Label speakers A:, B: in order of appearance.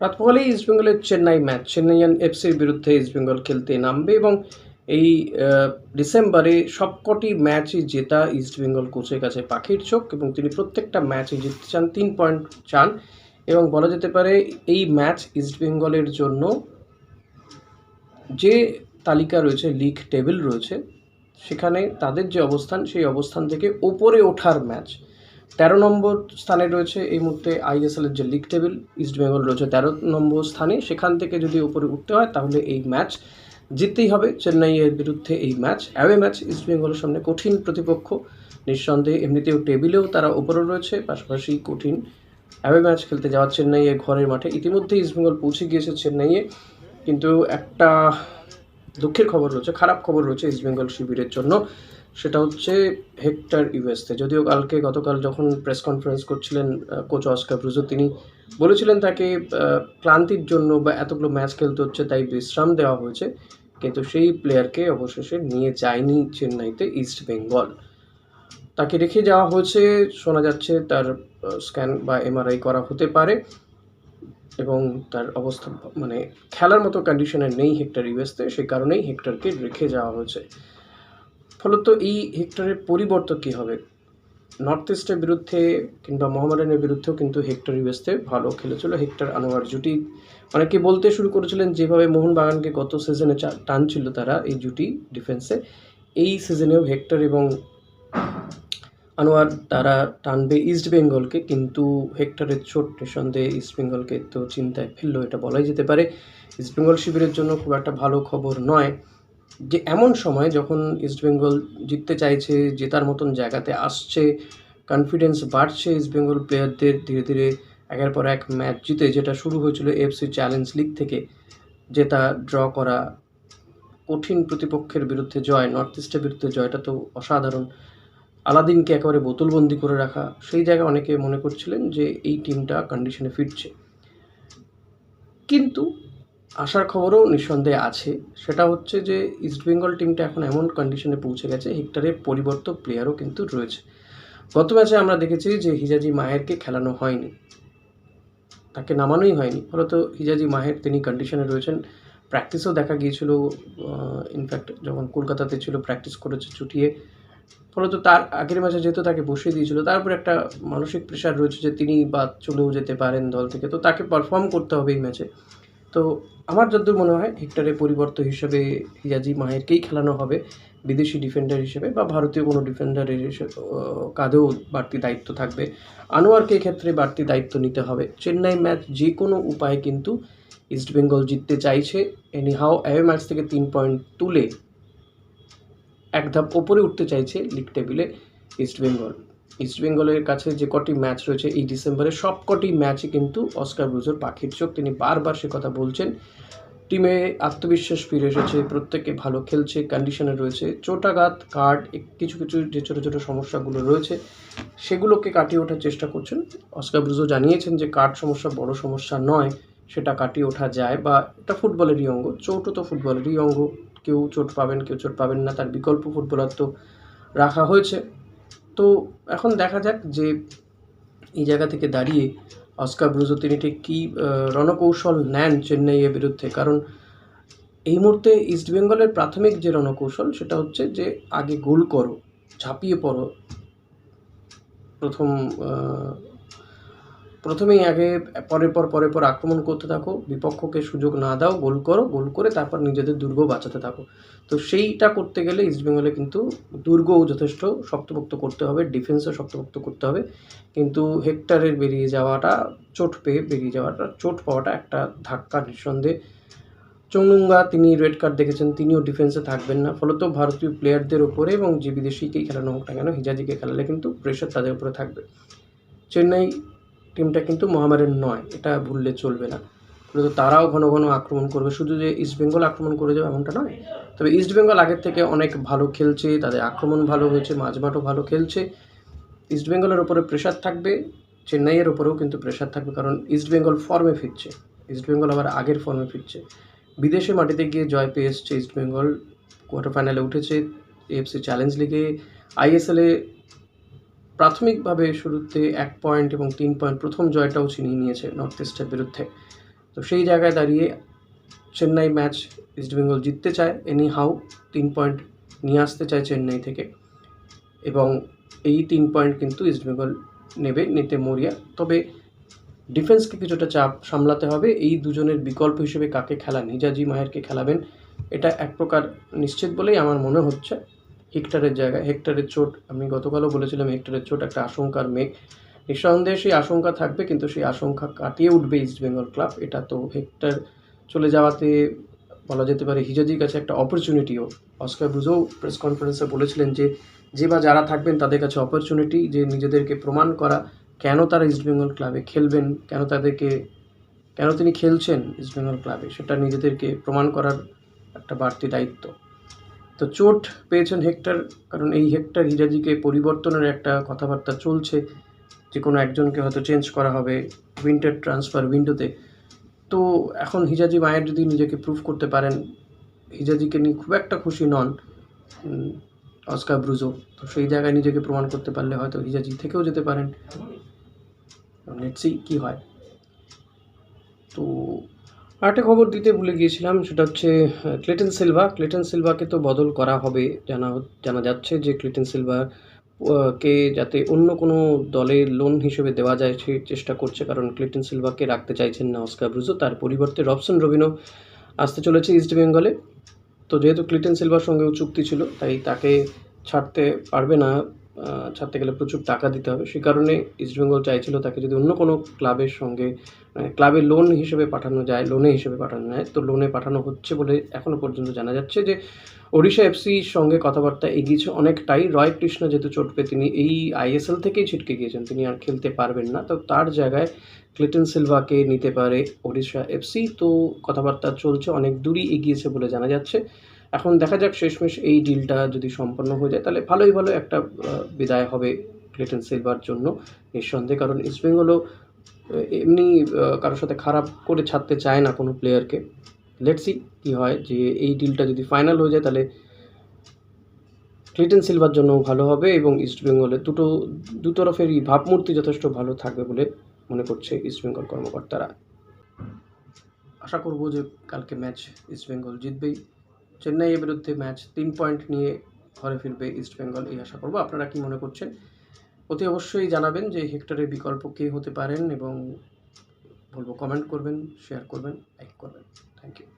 A: রাত পোহালেই ইস্টবেঙ্গলের চেন্নাই ম্যাচ চেন্নাইয়ান এফসির বিরুদ্ধে ইস্টবেঙ্গল খেলতে নামবে এবং এই ডিসেম্বরে সবকটি ম্যাচই জেতা ইস্টবেঙ্গল কোচের কাছে পাখির চোখ এবং তিনি প্রত্যেকটা ম্যাচই জিততে চান, তিন পয়েন্ট চান এবং বলা যেতে পারে এই ম্যাচ ইস্টবেঙ্গলের জন্য যে তালিকা রয়েছে লিগ টেবিল রয়েছে, সেখানে তাদের যে অবস্থান, সেই অবস্থান থেকে ওপরে ওঠার ম্যাচ তেরো নম্বর স্থানে রয়েছে এই মুহূর্তে আইএসএল এর যে লিগ টেবিল ইস্টবেঙ্গল রয়েছে তেরো নম্বর স্থানে। সেখান থেকে যদি উপরে উঠতে হয়, তাহলে এই ম্যাচ জিততেই হবে। চেন্নাইয়ের বিরুদ্ধে এই ম্যাচ অ্যাওয়ে ম্যাচ ইস্টবেঙ্গলের সামনে কঠিন প্রতিপক্ষ। নিঃসন্দেহে এমনিতেও টেবিলেও তারা উপরে রয়েছে, পাশাপাশি কঠিন অ্যাওয়ে ম্যাচ খেলতে যাওয়া চেন্নাইয়ের ঘরের মাঠে। ইতিমধ্যে ইস্টবেঙ্গল পৌঁছে গিয়েছে চেন্নাইয়ে। কিন্তু একটা দুঃখের খবর রয়েছে, খারাপ খবর রয়েছে ইস্টবেঙ্গল শিবিরের জন্য। সেটা হচ্ছে হেক্টর ইউএসতে যদিও কালকে গতকাল যখন প্রেস কনফারেন্স করছিলেন কোচ অস্কার ব্রুজো, তিনি বলেছিলেন তাকে ক্লান্তির জন্য বা এতগুলো ম্যাচ খেলতে হচ্ছে, তাই বিশ্রাম দেওয়া হয়েছে। কিন্তু সেই প্লেয়ারকে অবশেষে নিয়ে যায়নি চেন্নাইতে ইস্ট বেঙ্গল তাকে রেখে যাওয়া হয়েছে, শোনা যাচ্ছে তার স্ক্যান বা এমআরআই করা হতে পারে। এবং তার অবস্থা মানে খেলার মতো কন্ডিশনে নেই হেক্টর ইউএসতে সেই কারণেই হেক্টরকে রেখে যাওয়া হয়েছে। ফলত এই হেক্টরের পরিবর্তন কী হবে? নর্থ ইস্টের বিরুদ্ধে কিংবা মোহামেডানের বিরুদ্ধেও কিন্তু হেক্টর ইউএসতে ভালো খেলেছিল হেক্টর আনোয়ার জুটি। অনেকে বলতে শুরু করেছিলেন যেভাবে মোহনবাগানকে গত সিজনে টানছিল তারা এই জুটি ডিফেন্সে এই সিজনেও হেক্টর এবং তারা টানবে ইস্ট বেঙ্গলকে কিন্তু হেক্টরের চোট নিঃসন্দেহে ইস্ট বেঙ্গলকে তো চিন্তায় ফেলল, এটা বলাই যেতে পারে। ইস্ট বেঙ্গল শিবিরের জন্য খুব একটা ভালো খবর নয়। যে এমন সময় যখন ইস্ট বেঙ্গল জিততে চাইছে, জেতার মতন জায়গাতে আসছে কনফিডেন্স বাড়ছে ইস্ট বেঙ্গল প্লেয়ারদের ধীরে ধীরে একের পর এক ম্যাচ জিতে, যেটা শুরু হয়েছিল এফসি চ্যালেঞ্জ লিগ থেকে যেটা ড্র করা কঠিন প্রতিপক্ষের বিরুদ্ধে জয় নর্থ ইস্টের বিরুদ্ধে জয়টা তো অসাধারণ। আলাদিনকে একেবারে বোতলবন্দি করে রাখা, সেই জায়গায় অনেকে মনে করছিলেন যে এই টিমটা কন্ডিশনে ফিরছে। কিন্তু আসার খবরও নিঃসন্দেহে আছে। সেটা হচ্ছে যে ইস্টবেঙ্গল টিমটা এখন এমন কন্ডিশনে পৌঁছে গেছে হেক্টরের পরিবর্তক প্লেয়ারও কিন্তু রয়েছে। গত ম্যাচে আমরা দেখেছি যে হিজাজি মাহেরকে খেলানো হয়নি। তাকে নামানোই হয়নি। ফলত হিজাজি মাহের তিনি কন্ডিশনে রয়েছেন। প্র্যাকটিসও দেখা গিয়েছিল ইনফ্যাক্ট যখন কলকাতাতে ছিল প্র্যাকটিস করেছে, ছুটিয়ে ফলত তার আগের ম্যাচে যেহেতু তাকে বসিয়ে দিয়েছিল তারপর একটা মানসিক প্রেশার রয়েছে যে তিনি বা চলেও যেতে পারেন দল থেকে। তো তাকে পারফর্ম করতে হবে এই ম্যাচে তো আমার যতদূর মনে হয় হেক্টরের পরিবর্তন হিসেবে হিজাজি মাহেরকেই খেলানো হবে, বিদেশি ডিফেন্ডার হিসেবে বা ভারতীয় কোনো ডিফেন্ডারের কাঁধেও বাড়তি দায়িত্ব থাকবে। আনোয়ারকে ক্ষেত্রে বাড়তি দায়িত্ব নিতে হবে। চেন্নাই ম্যাচ যে কোনো উপায়ে কিন্তু ইস্টবেঙ্গল জিততে চাইছে। এনি হাও অ্যাওয়ে ম্যাচ থেকে তিন পয়েন্ট তুলে এক ধাপ ওপরে উঠতে চাইছে লিগ টেবিলে ইস্টবেঙ্গল ইস্টবেঙ্গলের কাছে যে কটি ম্যাচ রয়েছে এই ডিসেম্বরে সব কটি ম্যাচই কিন্তু অস্কার ব্রুজোর পাখির চোখ। তিনি বারবার সে কথা বলছেন। টিমে আত্মবিশ্বাস ফিরে এসেছে, প্রত্যেকে ভালো খেলছে কন্ডিশনে রয়েছে, চোটাঘাত কার্ড কিছু কিছু যে ছোটো ছোটো সমস্যাগুলো রয়েছে, সেগুলোকে কাটিয়ে ওঠার চেষ্টা করছেন। অস্কার ব্রুজো জানিয়েছেন যে কার্ড সমস্যা বড় সমস্যা নয়, সেটা কাটিয়ে ওঠা যায় বা এটা ফুটবলেরই অঙ্গ চোটও তো ফুটবলেরই অঙ্গ। কেউ চোট পাবেন, কেউ চোট পাবেন না, তার বিকল্প ফুটবলার তো রাখা হয়েছে। তো এখন দেখা যাক যে এই জায়গা থেকে দাঁড়িয়ে অস্কার ব্রুজো তিনি ঠিক কী রণকৌশল নেন চেন্নাইয়ের বিরুদ্ধে। কারণ এই মুহূর্তে ইস্টবেঙ্গলের প্রাথমিক যে রণকৌশল, সেটা হচ্ছে যে আগে গোল করো, ঝাঁপিয়ে পড়ো। প্রথম প্রথমেই আগে, পরের পর পরের পর আক্রমণ করতে থাকো, বিপক্ষকে সুযোগ না দাও, গোল করো, গোল করে তারপর নিজেদের দুর্গ বাঁচাতে থাকো। তো সেইটা করতে গেলে ইস্টবেঙ্গলে কিন্তু দুর্গও যথেষ্ট শক্তপোক্ত করতে হবে ডিফেন্সও শক্তপোক্ত করতে হবে। কিন্তু হেক্টরের বেরিয়ে যাওয়াটা, চোট পেয়ে বেরিয়ে যাওয়াটা, চোট পাওয়াটা একটা ধাক্কা নিঃসন্দেহে। চৌনুঙ্গা, তিনি রেড কার্ড দেখেছেন, তিনিও ডিফেন্সে থাকবেন না। ফলত ভারতীয় প্লেয়ারদের ওপরে এবং যে বিদেশিকেই খেলানো হোক না কেন হিজাজিকে খেলালে কিন্তু প্রেশার তাদের উপরে থাকবে। চেন্নাই টিমটা কিন্তু মহামারের নয়, এটা ভুললে চলবে না। ফলত তারাও ঘন ঘন আক্রমণ করবে। শুধু যে ইস্টবেঙ্গল আক্রমণ করে যাবে এমনটা নয়, তবে ইস্টবেঙ্গল আগের থেকে অনেক ভালো খেলছে, তাদের আক্রমণ ভালো হয়েছে, মাঝমাঠও ভালো খেলছে। ইস্টবেঙ্গলের ওপরে প্রেশার থাকবে, চেন্নাইয়ের ওপরেও কিন্তু প্রেশার থাকবে, কারণ ইস্টবেঙ্গল ফর্মে ফিরছে। ইস্টবেঙ্গল আবার আগের ফর্মে ফিরছে। বিদেশে মাটিতে গিয়ে জয় পেয়ে এসছে ইস্টবেঙ্গল কোয়ার্টার ফাইনালে উঠেছে এফসি চ্যালেঞ্জ লিগে আইএসএলে প্রাথমিকভাবে শুরুতে এক পয়েন্ট এবং তিন পয়েন্ট প্রথম জয়টাও ছিনিয়ে নিয়েছে নর্থ ইস্টের বিরুদ্ধে। তো সেই জায়গায় দাঁড়িয়ে চেন্নাই ম্যাচ ইস্টবেঙ্গল জিততে চায়। এনি হাউ তিন পয়েন্ট নিয়ে আসতে চায় চেন্নাই থেকে। এবং এই তিন পয়েন্ট কিন্তু ইস্টবেঙ্গল নেবে নিতে মরিয়া। তবে ডিফেন্সকে কিছুটা চাপ সামলাতে হবে। এই দুজনের বিকল্প হিসেবে কাকে খেলান হিজাজি মাহেরকে খেলাবেন, এটা এক প্রকার নিশ্চিত বলেই আমার মনে হচ্ছে। হেক্টরের জায়গায় হেক্টরের চোট। আমি গতকালও বলেছিলাম, হেক্টরের চোট একটা আশঙ্কার মেঘ। নিঃসন্দেহে সেই আশঙ্কা থাকবে, কিন্তু সেই আশঙ্কা কাটিয়ে উঠবে ইস্টবেঙ্গল ক্লাব এটা তো হেক্টর চলে যাওয়াতে বলা যেতে পারে হিজাজির কাছে একটা অপরচুনিটিও অস্কার ব্রুজও প্রেস কনফারেন্সে বলেছিলেন যে যে বা যারা থাকবেন তাদের কাছে অপরচুনিটি যে নিজেদেরকে প্রমাণ করা, কেন তারা ইস্টবেঙ্গল ক্লাবে খেলবেন, কেন তাদেরকে, কেন তিনি খেলছেন ইস্টবেঙ্গল ক্লাবে সেটা নিজেদেরকে প্রমাণ করার একটা বাড়তি দায়িত্ব। তো চোট পেয়েছেন হেক্টর, কারণ এই হেক্টর হিজাজিকে পরিবর্তনের একটা কথাবার্তা চলছে, যে কোনো একজনকে হয়তো চেঞ্জ করা হবে উইন্টার ট্রান্সফার উইন্ডোতে তো এখন হিজাজি মায়ের যদি নিজেকে প্রুভ করতে পারেন হিজাজিকে নিয়ে খুব একটা খুশি নন অস্কার ব্রুজো। তো সেই জায়গায় নিজেকে প্রমাণ করতে পারলে হয়তো হিজাজি থেকেও যেতে পারেন। লেটসি কি হয়। তো আরেকটা খবর দিতে ভুলে গিয়েছিলাম, সেটা হচ্ছে ক্লেটন সিলভা। ক্লেটন সিলভাকে তো বদল করা হবে, জানা জানা যাচ্ছে যে ক্লেটন সিলভা কে যাতে অন্য কোনো দলে লোন হিসেবে দেওয়া যায় সেই চেষ্টা করছে, কারণ ক্লিটন সিলভাকে রাখতে চাইছেন না অস্কার ব্রুজো। তার পরিবর্তে রবসন রবিনো আসতে চলেছে ইস্ট বেঙ্গলে। তো যেহেতু ক্লিটন সিলভার সঙ্গেও চুক্তি ছিল, তাই তাকে ছাড়তে পারবে না ছাড়তে গেলে প্রচুর টাকা দিতে হবে। সে কারণে ইস্টবেঙ্গল চাইছিল তাকে যদি অন্য কোনো ক্লাবের সঙ্গে মানে ক্লাবে লোন হিসেবে পাঠানো যায় লোনে হিসেবে পাঠানো যায়, তো লোনে পাঠানো হচ্ছে বলে এখনও পর্যন্ত জানা যাচ্ছে যে ওড়িশা এফসির সঙ্গে কথাবার্তা এগিয়েছে অনেকটাই। রয় কৃষ্ণ যেহেতু চোট পেয়ে তিনি এই আইএসএল থেকেই ছিটকে গিয়েছেন, তিনি আর খেলতে পারবেন না। তো তার জায়গায় ক্লিটন সিলভাকে নিতে পারে ওড়িশা এফসি তো কথাবার্তা চলছে, অনেক দূরই এগিয়েছে বলে জানা যাচ্ছে। এখন দেখা যাক শেষমেশ এই ডিলটা যদি সম্পন্ন হয়ে যায়, তাহলে ভালোই ভালো একটা বিদায় হবে ক্লিটন সিলভার জন্য। নিঃসন্দেহে, কারণ ইস্টবেঙ্গলও এমনি কারোর সাথে খারাপ করে ছাড়তে চায় না কোনো প্লেয়ারকে লেটসি কী হয়, যে এই ডিলটা যদি ফাইনাল হয়ে যায়, তাহলে ক্লিটন সিলভার জন্য ভালো হবে এবং ইস্টবেঙ্গলের দুটো, দু তরফেরই ভাবমূর্তি যথেষ্ট ভালো থাকবে বলে মনে করছে ইস্টবেঙ্গল কর্মকর্তারা। আশা করব যে কালকে ম্যাচ ইস্টবেঙ্গল জিতবেই। চেন্নাইয়ের বিরুদ্ধে ম্যাচ তিন পয়েন্ট নিয়ে ঘরে ফিরবে ইস্টবেঙ্গল এই আশা করব। আপনারা কি মনে করছেন? অতি অবশ্যই জানাবেন যে হেক্টরের বিকল্প কে হতে পারেন এবং বলব কমেন্ট করবেন, শেয়ার করবেন, লাইক করবেন। Thank you.